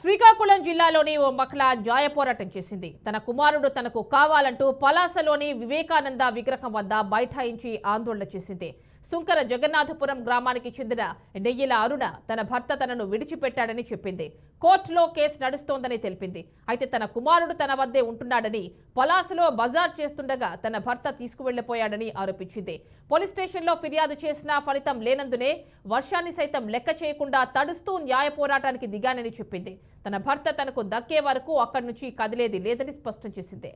శ్రీకాకుళం జిల్లాలోని ఓ మహిళ న్యాయ పోరాటం చేసింది. తన కుమారుడు తనకు కావాలంటూ పలాసలోని వివేకానంద విగ్రహం వద్ద బైఠాయించి ఆందోళన చేసింది. సుంకర జగన్నాథపురం గ్రామానికి చెందిన నెయ్యిల అరుణ తన భర్త తనను విడిచిపెట్టాడని చెప్పింది. కోర్టులో కేసు నడుస్తోందని తెలిపింది. అయితే తన కుమారుడు తన వద్దే ఉంటున్నాడని పలాసలో బజార్ చేస్తుండగా తన భర్త తీసుకువెళ్ళిపోయాడని ఆరోపించింది. పోలీస్ స్టేషన్లో ఫిర్యాదు చేసినా ఫలితం లేనందునే వర్షాన్ని సైతం లెక్క చేయకుండా తడుస్తూ న్యాయ పోరాటానికి దిగానని చెప్పింది. తన భర్త తనకు దక్కే వరకు అక్కడి నుంచి కదిలేది లేదని స్పష్టం చేసింది.